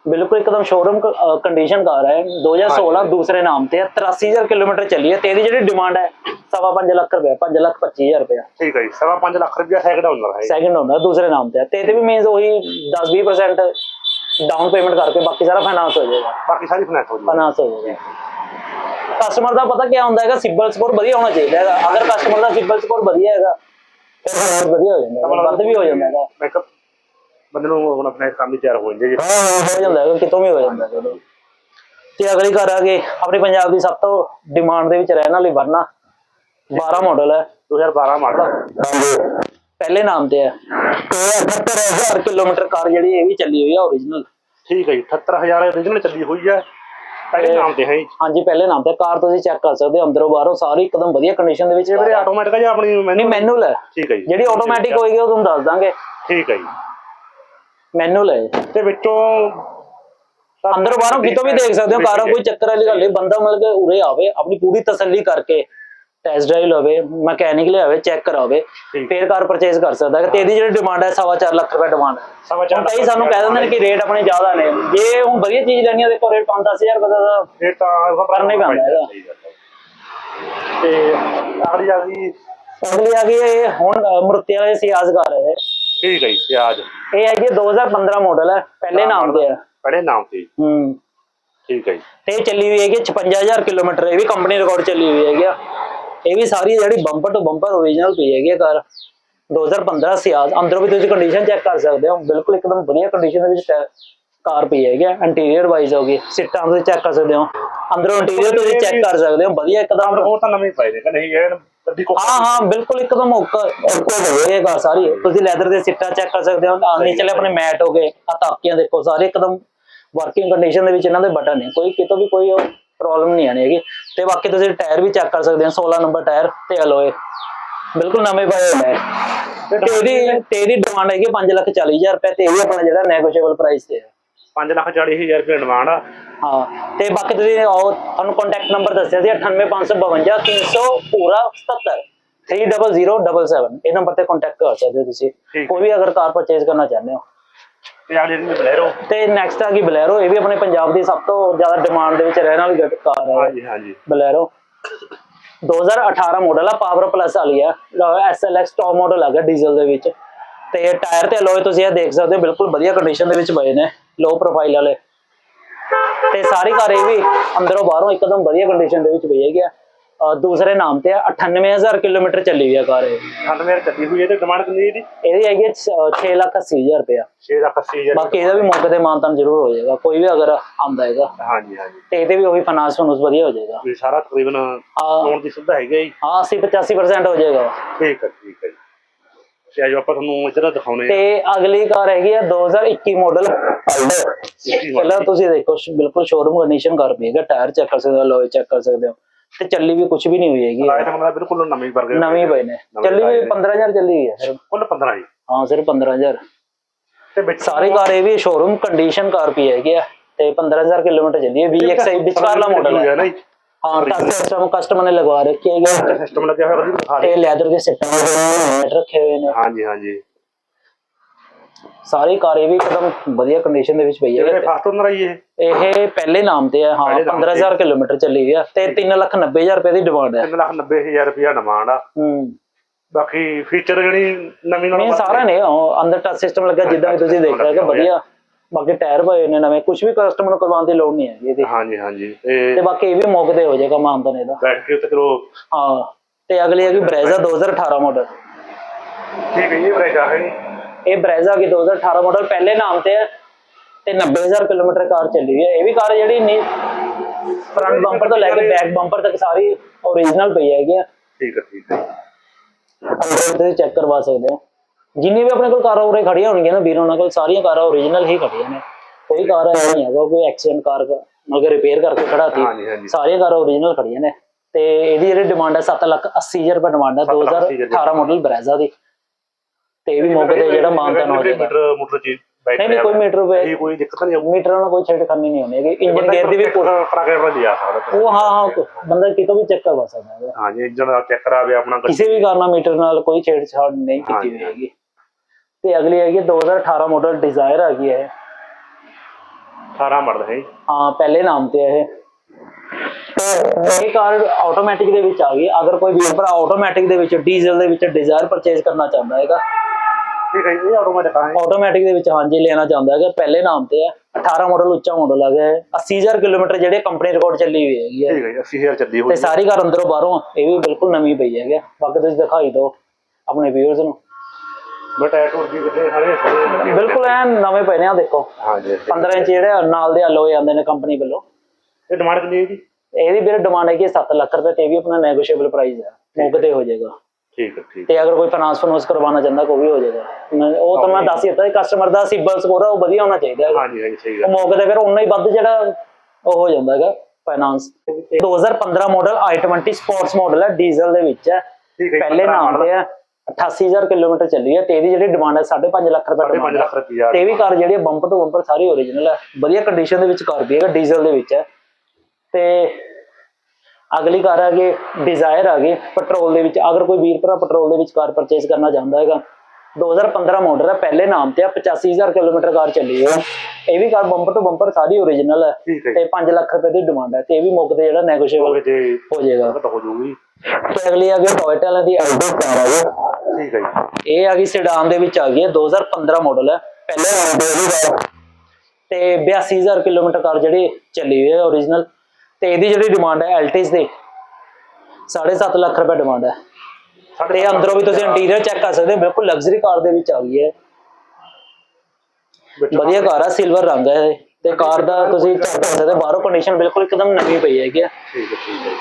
ਬਿਲਕੁਲ ਇੱਕਦਮ ਸ਼ੋਰੂਮ ਕੰਡੀਸ਼ਨ ਕਾਰ ਹੈ 2016 ਦੂਸਰੇ ਨਾਮ ਤੇ ਹੈ 83000 ਕਿਲੋਮੀਟਰ ਚੱਲੀ ਹੈ ਤੇ ਇਹਦੀ ਜਿਹੜੀ ਡਿਮਾਂਡ ਹੈ ਸਵਾ ਲੱਖ ਰੁਪਏ 5 ਲੱਖ 25000 ਰੁਪਏ ਠੀਕ ਹੈ ਜੀ ਸਵਾ ਲੱਖ ਰੁਪਇਆ ਸੈਕਿੰਡ ਓਨਰ ਹੈ ਸੈਕਿੰਡ ਓਨਰ ਦੂਸਰੇ ਨਾਮ ਤੇ ਤੇ ਇਹਦੇ ਵੀ ਮੀਨਸ ਉਹੀ 10-20% ਡਾਊਨ ਪੇਮੈਂਟ ਕਰਕੇ ਬਾਕੀ ਸਾਰਾ ਫਾਈਨਾਂਸ ਹੋ ਜਾਏਗਾ। ਬਾਕੀ ਸਾਰੀ ਫਾਈਨੈਂਸ ਹੋ ਜੀ ਫਾਈਨਾਂਸ ਹੋ ਜਾਏਗਾ। ਕਸਟਮਰ ਦਾ ਪਤਾ ਕੀ ਹੁੰਦਾ ਹੈਗਾ ਸਿਬਲ ਸਕੋਰ ਵਧੀਆ ਹੋਣਾ ਚਾਹੀਦਾ ਹੈਗਾ। ਅਗਰ ਕਸਟਮਰ ਦਾ ਸਿਬਲ ਸਕੋਰ ਵਧੀਆ ਹੈਗਾ ਫਿਰ ਫਾਈਨਾਂਸ ਵਧੀਆ ਹੋ ਜਾਂਦਾ ਹੈਗਾ ਵੱਧ ਵੀ ਹੋ ਜਾਂਦਾ ਹੈਗਾ। ਮੇਕਅਪ ਬੰਦੇ ਨੂੰ ਹੁਣ ਆਪਣਾ ਕੰਮ ਹੀ ਤਿਆਰ ਹੋ ਜਾਂਦੇ ਜੀ। ਹਾਂ ਹਾਂ ਹੋ ਜਾਂਦਾ ਹੈਗਾ ਕਿਤੋਂ ਵੀ ਹੋ ਜਾਂਦਾ ਹੈਗਾ। ਤੇ ਅਗਲੀ ਕਾਰ ਆ ਗਈ ਆਪਣੀ ਪੰਜਾਬ ਦੀ ਸਭ ਤੋਂ ਡਿਮਾਂਡ ਦੇ ਵਿੱਚ ਰਹਿਣ ਵਾਲੀ ਵਰਨਾ। 12 ਮਾਡਲ ਹੈ। 2012 ਮਾਡਲ ਪਹਿਲੇ ਨਾਮ ਤੇ ਹੈ। ਤੇ 78000 ਕਿਲੋਮੀਟਰ ਕਾਰ ਜਿਹੜੀ ਇਹ ਵੀ ਚੱਲੀ ਹੋਈ ਹੈ ਓਰੀਜਨਲ ਠੀਕ ਹੈ ਜੀ 78000 ਓਰੀਜਨਲ ਚੱਲੀ ਹੋਈ ਹੈ। ਪਹਿਲੇ ਨਾਮ ਤੇ ਹੈ ਜੀ। ਹਾਂਜੀ ਪਹਿਲੇ ਨਾਮ ਤੇ ਕਾਰ ਤੁਸੀਂ ਚੈੱਕ ਕਰ ਸਕਦੇ ਹੋ ਅੰਦਰੋਂ ਬਾਹਰੋਂ ਸਾਰੀ ਇੱਕਦਮ ਵਧੀਆ ਕੰਡੀਸ਼ਨ ਦੇ ਵਿੱਚ ਵੀਰੇ ਆਟੋਮੈਟਿਕ ਹੈ ਜਾਂ ਆਪਣੀ ਨਹੀਂ ਮੈਨੂੰ ਮੈਨੂਅਲ ਹੈ। ਠੀਕ ਹੈ ਜੀ। ਜਿਹੜੀ ਆਟੋਮੈਟਿਕ ਹੋਏਗੀ ਉਹ ਤੁਹਾਨੂੰ ਦੱਸ ਦਾਂਗੇ। ਠੀਕ ਹੈ ਜੀ। ਮੈਨੂਅਲ ਹੈ। ਤੇ ਵਿੱਚੋਂ ਅੰਦਰ ਬਾਹਰੋਂ ਕਿਤੋਂ ਵੀ ਦੇਖ ਸਕਦੇ ਹੋ ਕਾਰਾਂ ਕੋਈ ਚੱਕਰ ਵਾਲੀ ਗੱਲ ਨਹੀਂ। ਬੰਦਾ ਮਤਲਬ ਕਿ ਉਰੇ ਆਵੇ ਆਪਣੀ ਪੂਰੀ ਤਸੱਲੀ ਕਰਕੇ। ਟੈਸਟ ਡਰਾਈਵ ਲਵੇ ਮਕੈਨਿਕ ਲਿਆਵੇ ਚੈੱਕ ਕਰਾਵੇ। ਫੇਰ ਕਾਰ ਪਰਚੇਸ ਕਰ ਸਕਦਾ। ਤੇ ਇਹਦੀ ਜਿਹੜੀ ਡਿਮਾਂਡ ਹੈ ਸਵਾ ਚਾਰ ਲੱਖ ਰੁਪਏ ਡਿਮਾਂਡ ਹੈ। ਹੁਣ ਕਈ ਸਾਨੂੰ ਕਹਿ ਦਿੰਦੇ ਨੇ ਕਿ ਰੇਟ ਆਪਣੇ ਜ਼ਿਆਦਾ ਨੇ। ਜੇ ਹੁਣ ਵਧੀਆ ਚੀਜ਼ ਲੈਣੀ ਹੈ ਦੇਖੋ ਰੇਟ 5-10000 ਰੁਪਏ ਦਾ ਫਿਰ ਤਾਂ ਕਰਨਾ ਹੀ ਪੈਂਦਾ ਹੈ। ਤੇ ਅਗਲੀ ਆ ਗਈ ਅਗਲੀ ਆ ਗਈ ਇਹ ਹੁਣ ਅ, ਮਰੂਤੀ ਵਾਲੇ ਸਿਆਜ਼ ਕਾਰ ਹੈ ਠੀਕ ਹੈ ਜੀ ਪਿਆਜ ਇਹ ਹੈ ਜੀ 2015 ਮਾਡਲ ਹੈ। ਪਹਿਲੇ ਨਾਮ ਤੇ ਹੈ। ਪਹਿਲੇ ਨਾਮ ਤੇ। ਹੂੰ। ਠੀਕ ਹੈ ਜੀ। ਤੇ ਚੱਲੀ ਹੋਈ ਹੈਗੀ 55000 ਕਿਲੋਮੀਟਰ। ਇਹ ਵੀ ਕੰਪਨੀ ਰਿਕਾਰਡ ਚੱਲੀ ਹੋਈ ਹੈਗੀ ਇਹ ਵੀ ਸਾਰੀ ਜਿਹੜੀ ਬੰਪਰ ਤੋਂ ਬੰਪਰ ਓਰੀਜਨਲ ਪਈ ਹੈਗੀ ਕਾਰ। 2015 ਸਿਆਜ਼ ਅੰਦਰੋਂ ਵੀ ਤੁਸੀਂ ਕੰਡੀਸ਼ਨ ਚੈੱਕ ਕਰ ਸਕਦੇ ਹੋ। ਬਿਲਕੁਲ ਇੱਕਦਮ ਵਧੀਆ ਕੰਡੀਸ਼ਨ ਦੇ ਵਿੱਚ ਕਾਰ ਪਈ ਹੈਗੀ ਇੰਟੀਰੀਅਰ ਵਾਈਜ਼ ਹੋ ਗਈ। ਸੀਟਾਂ ਤੁਸੀਂ ਚੈੱਕ ਕਰ ਸਕਦੇ ਹੋ। ਅੰਦਰੋਂ ਇੰਟੀਰੀਅਰ ਤੁਸੀਂ ਚੈੱਕ ਕਰ ਸਕਦੇ ਹੋ। ਵਧੀਆ ਇੱਕਦਮ ਹੋਰ ਤਾਂ ਨਵੇਂ ਪਏ ਨੇ। ਨਹੀਂ ਇਹ ਹਾਂ ਹਾਂ ਬਿਲਕੁਲ ਇੱਕਦਮ ਓਕੇ ਓਕੇ ਹੋਏ ਕਾਰ ਸਾਰੀ। ਤੁਸੀਂ ਲੈਦਰ ਦੇ ਸੀਟਾਂ ਚੈੱਕ ਕਰ ਸਕਦੇ ਹੋ। ਆ ਨੀਚਲੇ ਆਪਣੇ ਮੈਟ ਹੋ ਗਏ। ਆ ਤਾਕੀਆਂ ਦੇਖੋ ਸਾਰੇ ਇੱਕਦਮ ਵਰਕਿੰਗ ਕੰਡੀਸ਼ਨ ਦੇ ਵਿੱਚ ਇਹਨਾਂ ਦੇ ਬਟਨ ਨੇ। ਕੋਈ ਕਿਤੋਂ ਵੀ ਕੋਈ ਪ੍ਰੋਬਲਮ ਨਹੀਂ ਆਣੀ ਹੈਗੀ। ਤੇ ਬਾਕੀ ਤੁਸੀਂ ਟਾਇਰ ਵੀ ਚੈੱਕ ਕਰ ਸਕਦੇ ਹੋ 16 ਨੰਬਰ ਟਾਇਰ ਤੇ ਅਲੋਏ ਬਿਲਕੁਲ ਨਵੇਂ ਪਏ ਹੋਏ ਨੇ ਤੇ ਇਹਦੀ ਤੇ ਇਹਦੀ ਡਿਮਾਂਡ ਹੈਗੀ 5 ਲੱਖ 40 ਹਜ਼ਾਰ ਰੁਪਏ ਤੇ ਇਹ ਵੀ ਆਪਣਾ ਜਿਹੜਾ ਨੈਗੋਸ਼ੀਏਬਲ ਪ੍ਰਾਈਸ ਤੇ ਹੈ। 5 ਲੱਖ 40 ਹਜ਼ਾਰ ਰੁਪਏ ਡਿਮਾਂਡ ਆ। ਹਾਂ ਤੇ ਬਾਕੀ ਤੁਸੀਂ ਆਓ ਤੁਹਾਨੂੰ ਕੰਟੈਕਟ ਨੰਬਰ ਦੱਸਿਆ ਸੀ 98552 300 ਪੂਰਾ 77 300077 ਇਹ ਨੰਬਰ ਤੇ ਕੰਟੈਕਟ ਕਰ ਸਕਦੇ ਹੋ ਤੁਸੀਂ। ਕੋਈ ਵੀ ਅਗਰ ਕਾਰ ਪਰਚੇਜ਼ ਕਰਨਾ ਚਾਹੁੰਦੇ ਹੋ। ਜਿਹੜੀ ਬਲੈਰੋ। ਤੇ ਨੈਕਸਟ ਆ ਗਈ ਬਲੈਰੋ ਇਹ ਵੀ ਆਪਣੇ ਪੰਜਾਬ ਦੀ ਸਭ ਤੋਂ ਜ਼ਿਆਦਾ ਡਿਮਾਂਡ ਦੇ ਵਿੱਚ ਰਹਿਣ ਵਾਲੀ ਗੱਡ- ਕਾਰ ਹੈ ਹਾਂਜੀ ਹਾਂਜੀ। ਬਲੈਰੋ। 2018 ਮਾਡਲ ਆ ਪਾਵਰ ਪਲੱਸ ਵਾਲੀ ਆ। ਐਸਐਲਐਕਸ ਟੌਪ ਮਾਡਲ ਹੈਗਾ ਡੀਜ਼ਲ ਦੇ ਵਿੱਚ। ਤੇ ਟਾਇਰ ਤੇ ਅਲੋਏ ਤੁਸੀਂ ਇਹ ਦੇਖ ਸਕਦੇ ਹੋ ਬਿਲਕੁਲ ਵਧੀਆ ਕੰਡੀਸ਼ਨ ਦੇ ਵਿੱਚ ਪਏ ਨੇ ਲੋ ਪ੍ਰੋਫਾਈਲ ਵਾਲੇ। ਤੇ ਸਾਰੀ ਕਾਰ ਇਹ ਵੀ ਅੰਦਰੋਂ ਬਾਹਰੋਂ ਇੱਕਦਮ ਵਧੀਆ ਕੰਡੀਸ਼ਨ ਦੇ ਵਿੱਚ ਪਈ ਹੈਗੀ ਆ। ਦੂਸਰੇ ਨਾਮ ਤੇ ਆ 98000 ਕਿਲੋਮੀਟਰ ਚੱਲੀ ਹੋਈ ਆ ਕਾਰ ਇਹ। 98 ਚੱਲੀ ਹੋਈ ਹੈ ਤੇ ਡਿਮਾਂਡ ਕਿੰਨੀ ਹੈ ਇਹਦੀ ਇਹਦੀ ਹੈਗੀ 6 ਲੱਖ 80 ਹਜ਼ਾਰ ਰੁਪਇਆ। 6 ਲੱਖ 80 ਹਜ਼ਾਰ ਬਾਕੀ ਇਹਦਾ ਵੀ ਮੌਕੇ ਤੇ ਮਾਨਤਾਨ ਜ਼ਰੂਰ ਹੋ ਜਾਏਗਾ ਕੋਈ ਵੀ ਅਗਰ ਆਉਂਦਾ ਹੈਗਾ। ਹਾਂਜੀ ਹਾਂਜੀ। ਤੇ ਇਹਦੇ ਵੀ ਉਹੀ ਫਾਈਨਾਂਸ ਫਨੂਸ ਵਧੀਆ ਹੋ ਜਾਏਗਾ। ਵੀ ਸਾਰਾ ਤਕਰੀਬਨ ਹਾਂ। ਆਉਣ ਦੀ ਸੁਵਿਧਾ ਹੈਗੀ ਹੈ ਜੀ? ਹਾਂ 80 85% ਹੋ ਜਾਏਗਾ। ਠੀਕ ਹੈ ਠੀਕ ਹੈ ਤੇ ਆਜੋ ਆਪਾਂ ਤੁਹਾਨੂੰ ਇੱਧਰ ਦਿਖਾਉਣੇ ਤੇ ਅਗਲੀ ਕਾਰ ਹੈਗੀ ਆ 2021 ਮਾਡਲ ਪਹਿਲਾਂ ਤੁਸੀਂ ਦੇਖੋ ਬਿਲਕੁਲ ਸ਼ੋਰੂਮ ਕੰਡੀਸ਼ਨ ਕਰ ਪਈ ਹੈਗਾ ਟਾਇਰ ਚੈੱਕ ਕਰ ਸਕਦੇ ਹੋ ਲੋਏ ਚੈੱਕ ਕਰ ਸਕਦੇ ਹੋ। ਤੇ ਚੱਲੀ ਵੀ ਕੁਝ ਵੀ ਨਹੀਂ ਹੋਈ ਹੈਗੀ ਲਾਇਟ ਮਤਲਬ ਬਿਲਕੁਲ ਨਵੀਂ ਵਰਗੇ ਨਵੀਂ ਪਈ ਨੇ। ਨਵੇਂ ਚੱਲੀ ਵੀ ਟਾਇਰ ਨੇ। 15000 ਚੱਲੀ ਹੋਈ ਹੈ ਸਿਰਫ। ਕੁੱਲ 15 ਜੀ। ਹਾਂ ਸਿਰਫ 15000 ਤੇ ਵਿੱਚ ਸਾਰੀ ਕਾਰ ਇਹ ਵੀ ਸ਼ੋਰੂਮ ਕੰਡੀਸ਼ਨ ਕਾਰ ਪਈ ਹੈਗੀ ਆ। ਤੇ 15000 ਕਿਲੋਮੀਟਰ ਚੱਲੀ ਹੈ। VXI ਵਿਚਕਾਰਲਾ ਮਾਡਲ ਹੈ। ਨਾ ਜੀ। ਹਾਂ ਟੱਚ ਸਿਸਟਮ ਕਸਟਮਰ ਨੇ ਲਗਵਾ ਰੱਖੀ ਹੈਗੀ। ਸਿਸਟਮ ਲੱਗਿਆ ਹੋਇਆ ਉਹਦੀ ਦਿਖਾ ਦੇ ਤੇ ਲੈਦਰ ਦੇ ਸਿੱਟਾਂ ਰੱਖੇ ਹੋਏ ਨੇ। ਹਾਂਜੀ ਹਾਂਜੀ। ਸਾਰੀ ਕਾਰ ਇਹ ਵੀ ਇੱਕਦਮ ਵਧੀਆ ਕੰਡੀਸ਼ਨ ਦੇ ਵਿੱਚ ਪਈ ਹੈ। ਜਿਹੜੇ ਫਸਟ ਓਨਰ ਆਈ ਇਹ? ਇਹ ਪਹਿਲੇ ਨਾਮ ਤੇ ਹੈ ਹਾਂ ਪਹਿਲੇ ਨਾਮ 15000 ਕਿਲੋਮੀਟਰ ਚੱਲੀ ਹੋਈ ਆ ਤੇ 390000 ਰੁਪਏ ਦੀ ਡਿਮਾਂਡ ਹੈ 3 ਲੱਖ 90 ਹਜ਼ਾਰ ਰੁਪਇਆ ਡਿਮਾਂਡ ਆ। ਹੂੰ। ਬਾਕੀ ਫੀਚਰ ਜਿਹੜੀ ਨਵੀਂ ਨਾਲੋਂ ਸਾਰਾ ਨੇ ਅੰਦਰ ਟੱਚ ਸਿਸਟਮ ਲੱਗਾ ਜਿੱਦਾਂ ਤੁਸੀਂ ਦੇਖ ਰਹੇ ਹੋ ਵਧੀਆ। ਬਾਕੀ ਟਾਇਰ ਪਏ ਨੇ ਨਵੇਂ ਕੁਝ ਵੀ ਕਸਟਮਰ ਨੂੰ ਕਰਵਾਉਣ ਦੀ ਲੋੜ ਨਹੀਂ ਹੈਗੀ ਇਹਦੀ। ਹਾਂਜੀ ਹਾਂਜੀ। ਤੇ ਤੇ ਬਾਕੀ ਇਹ ਵੀ ਮੌਕੇ ਤੇ ਹੋ ਜਾਏਗਾ ਮਾਨਤਨ ਇਹਦਾ। ਬੈਠ ਕੇ ਉੱਤੇ ਚਲੋ ਹਾਂ ਤੇ ਅਗਲੀ ਹੈਗੀ ਬ੍ਰੈਜ਼ਾ 2018 ਮਾਡਲ ਠੀਕ ਹੈ ਜੀ ਬ੍ਰੇਕ ਆ ਹੈ ਇਹ ਬ੍ਰੈਜ਼ਾ ਕੀ 2018 ਮਾਡਲ ਪਹਿਲੇ ਨਾਮ ਤੇ ਹੈ ਤੇ 90000 ਕਿਲੋਮੀਟਰ ਕਾਰ ਚੱਲੀ ਹੋਈ ਹੈ। ਇਹ ਵੀ ਕਾਰ ਜਿਹੜੀ ਨਹੀਂ ਫਰੰਟ ਬੰਪਰ ਤੋਂ ਲੈ ਕੇ ਬੈਕ ਬੰਪਰ ਤੱਕ ਸਾਰੀ ਓਰੀਜਨਲ ਪਈ ਹੈਗੀ ਆ। ਠੀਕ ਹੈ ਠੀਕ ਹੈ। ਅੰਦਰ ਤੁਸੀਂ ਚੈੱਕ ਕਰਵਾ ਸਕਦੇ ਹੋ। ਜਿੰਨੀ ਵੀ ਆਪਣੇ ਕੋਲ ਕਾਰਾਂ ਉਰੇ ਖੜੀਆਂ ਹੋਣਗੀਆਂ ਨਾ ਵੀਰ ਉਹਨਾਂ ਕੋਲ ਸਾਰੀਆਂ ਕਾਰਾਂ ਓਰੀਜਨਲ ਹੀ ਖੜੀਆਂ ਨੇ। ਕੋਈ ਕਾਰ ਐ ਨਹੀਂ ਹੈਗਾ ਕੋਈ ਐਕਸੀਡੈਂਟ ਕਾਰ ਮਗਰ ਰਿਪੇਅਰ ਕਰਕੇ ਖੜਾਤੀ ਸਾਰੀਆਂ ਕਾਰਾਂ ਓਰੀਜਨਲ ਖੜੀਆਂ ਨੇ। ਤੇ ਇਹਦੀ ਜਿਹੜੀ ਡਿਮਾਂਡ ਹੈ 7 ਲੱਖ 80 ਹਜ਼ਾਰ ਰੁਪਏ ਡਿਮਾਂਡ ਹੈ ਸੱਤ ਲੱਖ ਅੱਸੀ ਹਜ਼ਾਰ। 2018 ਮਾਡਲ ਬਰੈਜ਼ਾ ਦੀ। ਤੇ ਇਹ ਵੀ ਮੌਕੇ ਤੇ ਜਿਹੜਾ ਮਾਨਤਾਨ ਹੋ ਜਾਏਗਾ। ਮੀਟਰ ਮੋਟਰ ਚ ਬੈਠ ਨਹੀਂ ਨਹੀਂ ਕੋਈ ਮੀਟਰ ਇਹ ਕੋਈ ਦਿੱਕਤ ਨਹੀਂ ਆਊਗੀ। ਮੀਟਰ ਨਾਲ ਕੋਈ ਛੇੜਖਾਨੀ ਨਹੀਂ ਹੋਣੀ ਹੈਗੀ। ਇੰਜਨ ਗੇਅਰ ਦੀ ਵੀ ਪੂਰਾ ਪੜਾ ਕੇ ਆਪਣਾ ਲਿਆ ਸਕਦਾ ਉਹ ਹਾਂ ਹਾਂ ਬੰਦਾ ਕਿਤੋਂ ਵੀ ਚੈੱਕ ਕਰਵਾ ਸਕਦਾ ਹੈ ਹਾਂਜੀ ਇੰਜਨ ਦਾ ਚੈੱਕ ਕਰਾਵੇ ਆਪਣਾ ਕਿਸੇ ਵੀ ਕਾਰਨ ਮੀਟਰ ਨਾਲ ਕੋਈ ਛੇੜਛਾੜ ਨਹੀਂ ਕੀਤੀ ਹੋਈ ਹੈਗੀ। ਤੇ ਅਗਲੀ ਹੈਗੀ 2018 ਮਾਡਲ ਡਿਜ਼ਾਇਰ ਹੈਗੀ ਹੈ 18 ਮਾਡਲ ਹੈ ਜੀ। ਹਾਂ ਪਹਿਲੇ ਨਾਮ ਤੇ ਹੈ ਇਹ। ਕਾਰ ਆਟੋਮੈਟਿਕ ਦੇ ਵਿੱਚ ਆ ਗਈ। ਅਗਰ ਕੋਈ ਵੀਰ ਭਰਾ ਆਟੋਮੈਟਿਕ ਦੇ ਵਿੱਚ ਡੀਜ਼ਲ ਦੇ ਵਿੱਚ ਡਿਜ਼ਾਇਰ ਪਰਚੇਜ਼ ਕਰਨਾ ਚਾਹੁੰਦਾ ਹੈਗਾ ਠੀਕ ਹੈ ਜੀ, ਇਹ ਆਟੋਮੈਟਿਕ ਹੈ ਆਟੋਮੈਟਿਕ ਦੇ ਵਿੱਚ ਹਾਂਜੀ ਲੈਣਾ ਚਾਹੁੰਦਾ ਹੈਗਾ। ਪਹਿਲੇ ਨਾਮ ਤੇ ਹੈ 18 ਮਾਡਲ ਉੱਚਾ ਮਾਡਲ ਹੈਗਾ ਹੈ 80000 ਕਿਲੋਮੀਟਰ ਜਿਹੜੇ ਕੰਪਨੀ ਰਿਕਾਰਡ ਚੱਲੀ ਹੋਈ ਹੈਗੀ ਹੈ। ਠੀਕ ਹੈ ਜੀ 80000 ਚੱਲੀ ਤੇ ਹੋਈ ਸਾਰੀ ਕਾਰ ਅੰਦਰੋਂ ਬਾਹਰੋਂ ਇਹ ਵੀ ਬਿਲਕੁਲ ਨਵੀਂ ਪਈ ਹੈਗੀ। ਬਾਕੀ ਤੁਸੀਂ ਦਿਖਾਈ ਦਿਓ ਆਪਣੇ ਵਿਊਅਰਸ ਨੂੰ। ਬਟ ਟੂਰ ਦੀ ਕਿਤੇ ਸਾਰੇ ਬਿਲਕੁਲ ਐ ਨਵੇਂ ਪਏ ਨੇ ਆ ਦੇਖੋ। ਹਾਂਜੀ। 15 ਇੰਚ ਜਿਹੜੇ ਨਾਲ ਦੇ ਅਲੋਏ ਆਉਂਦੇ ਨੇ ਕੰਪਨੀ ਵੱਲੋਂ। ਇਹ ਡਿਮਾਂਡ ਕਿੰਨੀ ਹੈ ਜੀ? ਇਹਦੀ ਵੀਰੇ ਡਿਮਾਂਡ ਹੈਗੀ 7 ਲੱਖ ਰੁਪਏ ਤੇ ਵੀ ਆਪਣਾ ਨੈਗੋਸ਼ੀਏਬਲ ਪ੍ਰਾਈਸ ਹੈ ਮੌਕੇ ਤੇ ਹੋ ਜਾਏਗਾ। ਠੀਕ ਹੈ ਠੀਕ ਤੇ ਅਗਰ ਕੋਈ ਫਾਈਨਾਂਸ ਫਾਈਨਾਂਸ ਕਰਵਾਉਣਾ ਚਾਹੁੰਦਾ ਕੋਈ ਵੀ ਹੋ ਜਾਏਗਾ। ਮੈਂ- ਉਹ ਤਾਂ ਮੈਂ ਦੱਸ ਹੀ ਦਿੱਤਾ ਕਸਟਮਰ ਦਾ ਸਿਬਲ ਸਕੋਰ ਉਹ ਵਧੀਆ ਹੋਣਾ ਚਾਹੀਦਾ ਹੈਗਾ। ਹਾਂਜੀ ਹਾਂਜੀ ਸਹੀ ਉਹ ਗੱਲ ਮੌਕੇ ਤੇ ਫਿਰ ਉਨਾ ਹੀ ਵੱਧ ਜਿਹੜਾ ਉਹ ਹੋ ਜਾਂਦਾ ਹੈਗਾ finance 2015 model i20 sports model ਹੈ ਡੀਜ਼ਲ ਦੇ ਵਿੱਚ ਹੈ। ਠੀਕ ਹੈ ਜੀ, ਪਹਿਲੇ 15 ਨਾਮ model। ਤੇ ਹੈ 88000 ਕਿਲੋਮੀਟਰ ਚੱਲੀ ਹੈ ਤੇ ਇਹਦੀ ਜਿਹੜੀ ਡਿਮਾਂਡ ਹੈ 5.5 ਲੱਖ ਰੁਪਏ 5.5 ਡਿਮਾਂਡ ਲੱਖ ਰੁਪਇਆ ਤੇ ਇਹ ਵੀ ਕਾਰ ਜਿਹੜੀ ਹੈ ਬੰਪਰ ਟੂ ਬੰਪਰ ਸਾਰੀ ਓਰੀਜਨਲ ਹੈ। ਵਧੀਆ ਕੰਡੀਸ਼ਨ ਦੇ ਵਿੱਚ ਕਾਰ ਵੀ ਹੈਗਾ ਡੀਜ਼ਲ ਦੇ ਵਿੱਚ ਹੈ। ਤੇ ਅਗਲੀ ਕਾਰ ਆ ਗਈ ਡਿਜ਼ਾਇਰ ਆ ਗਈ ਪੈਟਰੋਲ ਦੇ ਵਿੱਚ ਅਗਰ ਕੋਈ ਵੀਰ ਭਰਾ ਪੈਟਰੋਲ ਦੇ ਵਿੱਚ ਕਾਰ ਪਰਚੇਸ ਕਰਨਾ ਚਾਹੁੰਦਾ ਹੈਗਾ 2015 ਮਾਡਲ ਹੈ ਪਹਿਲੇ ਨਾਮ ਤੇ ਆ 85000 ਕਿਲੋਮੀਟਰ ਕਾਰ ਚੱਲੀ ਹੈ ਇਹ ਵੀ ਕਾਰ ਬੰਪਰ ਟੂ ਬੰਪਰ ਸਾਰੀ ਓਰੀਜਨਲ ਹੈ ਤੇ 5 ਲੱਖ ਰੁਪਏ ਦੀ ਡਿਮਾਂਡ ਹੈ ਤੇ ਇਹ ਵੀ ਮੌਕੇ ਤੇ ਜਿਹੜਾ ਨੈਗੋਸ਼ੀਏਬਲ ਹੋ ਜਾਏਗਾ। ਤਾਂ ਹੋ ਜਾਊਗੀ। ਤੇ ਅਗਲੀ ਆ ਗਈ ਟੋਇਟਾ ਵਾਲਿਆਂ ਦੀ ਐਲਡੋ ਕਾਰ ਆ ਗਈ ਠੀਕ ਹੈ ਜੀ। ਇਹ ਆ ਗਈ ਸੈਡਾਨ ਦੇ ਵਿੱਚ ਆ ਗਈ ਹੈ 2015 ਮਾਡਲ ਹੈ ਪਹਿਲੇ ਮਾਡਲ ਦੀ ਕਾਰ ਤੇ 82000 ਕਿਲੋਮੀਟਰ ਕਾਰ ਜਿਹੜੀ ਚੱਲੀ ਹੋਈ ਹੈ origignal ਤੇ ਇਹਦੀ ਜਿਹੜੀ ਡਿਮਾਂਡ ਹੈ ਐਲਟਿਸ ਦੀ 7.5 ਲੱਖ ਰੁਪਏ ਡਿਮਾਂਡ ਹੈ। ਤੇ ਅੰਦਰੋਂ ਵੀ ਤੁਸੀਂ ਇੰਟੀਰੀਅਰ ਚੈੱਕ ਕਰ ਸਕਦੇ ਹੋ ਬਿਲਕੁਲ ਲਗਜ਼ਰੀ ਕਾਰ ਦੇ ਵਿੱਚ ਆ ਗਈ ਹੈ। ਵਧੀਆ ਕਾਰ ਆ ਸਿਲਵਰ ਰੰਗ ਹੈ ਇਹ। ਤੇ ਕਾਰ ਦਾ ਤੁਸੀਂ ਚੈੱਕ ਕਰ ਸਕਦੇ ਬਾਹਰੋਂ ਕੰਡੀਸ਼ਨ ਬਿਲਕੁਲ ਇੱਕਦਮ ਨਵੀਂ ਪਈ ਹੈਗੀ ਠੀਕ ਹੈ ਠੀਕ ਹੈ।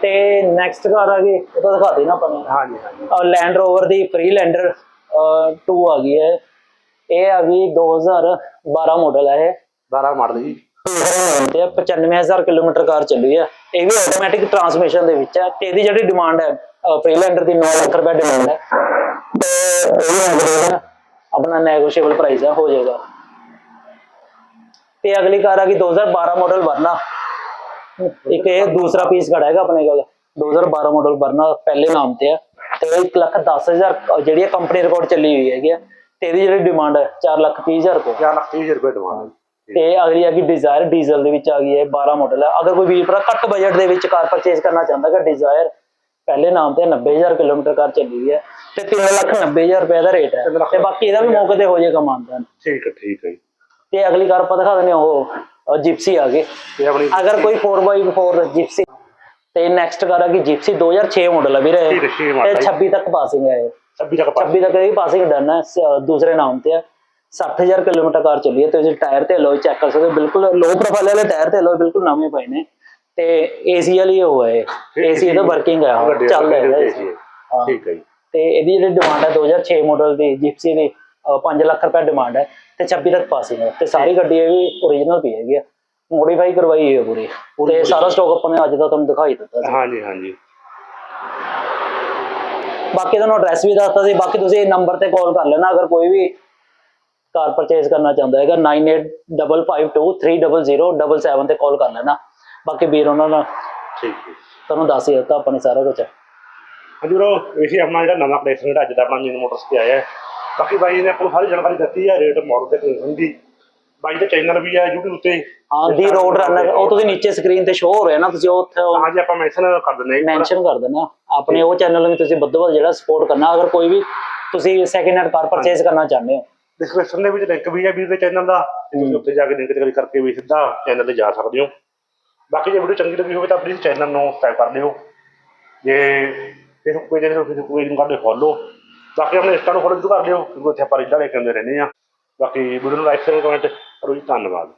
ਤੇ ਨੈਕਸਟ ਕਾਰ ਆ ਗਈ ਉਹ ਤਾਂ ਦਿਖਾਤੀ ਨਾ ਆਪਾਂ ਹਾਂਜੀ ਹਾਂਜੀ ਲੈਂਡ ਰੋਵਰ ਦੀ ਫ੍ਰੀਲੈਂਡਰ 2 ਆ ਗਈ ਹੈ। ਇਹ ਆ ਗਈ 2012 ਮਾਡਲ ਹੈ ਇਹ। 12 ਮਾਡਲ ਜੀ। ਤੇ 95000 ਕਿਲੋਮੀਟਰ ਕਾਰ ਚੱਲੀ ਹੈ ਇਹ ਵੀ ਆਟੋਮੈਟਿਕ ਟਰਾਂਸਮਿਸ਼ਨ ਦੇ ਵਿੱਚ ਹੈ ਤੇ ਇਹਦੀ ਜਿਹੜੀ ਡਿਮਾਂਡ ਹੈ ਫ੍ਰੀਲੈਂਡਰ ਦੀ 9 ਲੱਖ ਰੁਪਏ ਡਿਮਾਂਡ ਹੈ ਤੇ ਇਹ ਆਪਣਾ ਨੈਗੋਸ਼ੀਏਬਲ ਪ੍ਰਾਈਸ ਹੈ ਹੋ ਜਾਏਗਾ। ਤੇ ਅਗਲੀ ਕਾਰ ਆ ਗਈ 2012 ਮਾਡਲ ਵਰਨਾ ਇੱਕ ਇਹ ਦੂਸਰਾ ਪੀਸ ਖੜਾ ਹੈਗਾ ਆਪਣੇ ਕੋਲ 2012 ਮਾਡਲ ਵਰਨਾ ਪਹਿਲੇ ਨਾਮ ਤੇ ਆ। ਤੇ 1 ਲੱਖ 10000 ਜਿਹੜੀ ਕੰਪਨੀ ਰਿਕਾਰਡ ਚੱਲੀ ਹੋਈ ਹੈਗੀ ਹੈ ਤੇ ਇਹਦੀ ਜਿਹੜੀ ਡਿਮਾਂਡ ਹੈ 4 ਲੱਖ 30 ਹਜ਼ਾਰ ਰੁਪਏ। 4 ਲੱਖ 30 ਰੁਪਏ ਡਿਮਾਂਡ ਤੇ ਅਗਲੀ ਆ ਗਈ ਡਿਜ਼ਾਇਰ ਡੀਜ਼ਲ ਦੇ ਵਿੱਚ ਆ ਗਈ ਹੈ 12 ਮਾਡਲ ਹੈ ਅਗਰ ਕੋਈ ਵੀਰ ਭਰਾ ਘੱਟ ਬਜਟ ਦੇ ਵਿੱਚ ਕਾਰ ਪਰਚੇਸ ਕਰਨਾ ਚਾਹੁੰਦਾ ਹੈ ਡਿਜ਼ਾਇਰ ਪਹਿਲੇ ਨਾਮ ਤੇ 90000 ਕਿਲੋਮੀਟਰ ਕਾਰ ਚੱਲੀ ਹੋਈ ਹੈ ਤੇ 3 ਲੱਖ 90000 ਰੁਪਏ ਦਾ ਰੇਟ ਹੈ। ਤੇ ਬਾਕੀ ਇਹਦਾ ਵੀ ਮੌਕੇ ਤੇ ਹੋ ਜਾਏਗਾ ਮਾਨਦਾਨ ਠੀਕ ਹੈ ਠੀਕ ਹੈ ਤੇ ਅਗਲੀ ਕਾਰ ਆਪਾਂ ਦਿਖਾ ਦਿੰਦੇ ਉਹ ਜਿਪਸੀ ਆ ਗਈ। ਅਗਰ ਕੋਈ 4x4 ਜਿਪਸੀ ਤੇ ਨੈਕਸਟ ਕਾਰ ਆ ਗਈ ਜਿਪਸੀ 2006 ਮਾਡਲ ਹੈ ਵੀਰੇ ਤੇ ਹੈ। 26 ਤੱਕ ਪਾਸਿੰਗ ਹੈ ਇਹ। 26 ਤੱਕ ਪਾ 26 ਤੱਕ ਇਹ ਪਾਸਿੰਗ ਡਨ ਹੈ ਦੂਸਰੇ ਨਾਮ ਤੇ ਹੈ 60000 ਕਿਲੋਮੀਟਰ ਕਾਰ ਚੱਲੀ ਹੈ ਤੇ ਤੁਸੀਂ ਟਾਇਰ ਤੇ ਲੋਈ ਚੈੱਕ ਕਰ ਸਕਦੇ ਹੋ ਬਿਲਕੁਲ ਲੋ ਪ੍ਰੋਫਾਈਲ ਵਾਲੇ ਟਾਇਰ ਤੇ ਲੋਈ ਬਿਲਕੁਲ ਨਵੇਂ ਪਏ ਨੇ। ਤੇ ਏਸੀ ਵਾਲੀ ਉਹ ਹੈ ਏਸੀ ਇਹਦਾ ਵਰਕਿੰਗ ਹੈ ਚੱਲ ਰਿਹਾ ਹੈ। ਠੀਕ ਜੀ। ਤੇ ਇਹਦੀ ਜਿਹੜੀ ਡਿਮਾਂਡ ਹੈ 2006 ਮਾਡਲ ਦੀ ਜਿਪਸੀ ਦੀ 5 ਲੱਖ ਰੁਪਏ ਡਿਮਾਂਡ ਹੈ ਤੇ 26 ਤੱਕ ਪਾਸਿੰਗ ਹੈ। ਤੇ ਸਾਰੀ ਗੱਡੀ ਇਹ ਵੀ ਓਰੀਜਨਲ ਪਈ ਹੈਗੀ ਆ। ਮੋਡੀਫਾਈ ਕਰਵਾਈ ਹੈ ਪੂਰੀ। ਤੇ ਸਾਰਾ ਸਟਾਕ ਆਪਾਂ ਨੇ ਅੱਜ ਦਾ ਤੁਹਾਨੂੰ ਦਿਖਾਈ ਦਿੱਤਾ ਸੀ। ਹਾਂਜੀ ਹਾਂਜੀ। ਬਾਕੀ ਤੁਹਾਨੂੰ ਐਡਰੈਸ ਵੀ ਦੱਸਤਾ ਸੀ। ਬਾਕੀ ਤੁਸੀਂ ਇਹ ਨੰਬਰ ਤੇ ਕਾਲ ਕਰ ਲੈਣਾ ਅਗਰ ਕੋਈ ਵੀ ਕਾਰ ਪਰਚੇਸ ਕਰਨਾ ਚਾਹੁੰਦਾ ਹੈਗਾ 9855230077 ਤੇ ਕਾਲ ਕਰ ਲੈਣਾ। ਬਾਕੀ ਵੀਰ ਉਹਨਾਂ ਨਾਲ ਠੀਕ ਹੈ। ਤੁਹਾਨੂੰ ਦੱਸ ਹੀ ਦਿੱਤਾ ਆਪਾਂ ਨੇ ਸਾਰਾ ਕੁਝ ਹਾਂਜੀ ਬ్రో ਇਹ ਸੀ ਆਪਣਾ ਜਿਹੜਾ ਨਵਾਂ ਕਲੈਕਸ਼ਨ ਜਿਹੜਾ ਅੱਜ ਦਾ ਆਪਣਾ ਮੀਨ ਮੋਟਰਸ ਤੇ ਆਇਆ ਹੈ। ਬਾਕੀ ਬਾਈ ਨੇ ਆਪਾਂ ਨੂੰ ਸਾਰੀ ਜਾਣਕਾਰੀ ਦਿੱਤੀ ਹੈ ਰੇਟ ਮਾਡਲ ਤੇ ਕੰਡੀਸ਼ਨ ਦੀ। ਬਾਈ ਦਾ ਚੈਨਲ ਵੀ ਹੈ YouTube ਉੱਤੇ। ਹਾਂ ਦੀ ਰੋਡ ਰਨਰ ਉਹ ਤੁਸੀਂ ਨੀਚੇ ਸਕਰੀਨ ਤੇ ਸ਼ੋ ਹੋ ਰਿਹਾ ਨਾ ਤੁਸੀਂ ਉੱਥੇ ਹਾਂਜੀ ਆਪਾਂ ਮੈਂਸ਼ਨ ਕਰ ਦਿੰਦੇ ਹਾਂ ਮੈਂਸ਼ਨ ਕਰ ਦੇਣਾ ਆਪਣੇ ਉਹ ਚੈਨਲ ਨੂੰ ਤੁਸੀਂ ਵੱਧ ਤੋਂ ਵੱਧ ਜਿਹੜਾ ਸਪੋਰਟ ਕਰਨਾ ਅਗਰ ਕੋਈ ਵੀ ਤੁਸੀਂ ਸੈਕਿੰਡ ਹੈਂਡ ਕਾਰ ਪਰਚੇਸ ਕਰਨਾ ਚਾਹੁੰਦੇ ਹੋ। ਡਿਸਕ੍ਰਿਪਸ਼ਨ ਦੇ ਵਿੱਚ ਲਿੰਕ ਵੀ ਹੈ ਵੀਰ ਦੇ ਚੈਨਲ ਦਾ ਤੇ ਤੁਸੀਂ ਉੱਤੇ ਜਾ ਕੇ ਲਿੰਕ ਤੇ ਕਲਿੱਕ ਕਰਕੇ ਵੀ ਸਿੱਧਾ ਚੈਨਲ ਤੇ ਜਾ ਸਕਦੇ ਹੋ। ਬਾਕੀ ਜੇ ਵੀਡੀਓ ਚੰਗੀ ਲੱਗੀ ਹੋਵੇ ਤਾਂ ਪਲੀਜ਼ ਚੈਨਲ ਨੂੰ ਸਬਸਕ੍ਰਾਈਬ ਕਰ ਲਿਓ ਜੇ ਫੇਸਬੁੱਕ ਪੇਜ ਨੇ ਫੇਸਬੁੱਕ ਪੇਜ ਨੂੰ ਕਰ ਲਿਓ ਫੋਲੋ ਬਾਕੀ ਆਪਣੇ ਇੰਸਟਾ ਨੂੰ ਫੋਲੋ ਜ਼ਰੂਰ ਕਰ ਲਿਓ ਕਿਉਂਕਿ ਉੱਥੇ ਆਪਾਂ ਰੀਲਾਂ ਲੈ ਕੇ ਆਉਂਦੇ ਰਹਿੰਦੇ ਆ ਬਾਕੀ ਵੀਡੀਓ ਨੂੰ ਲਾਈਕ ਸ਼ੇਅਰ ਕਮੈਂਟ ਕਰੋ ਜੀ ਧੰਨਵਾਦ।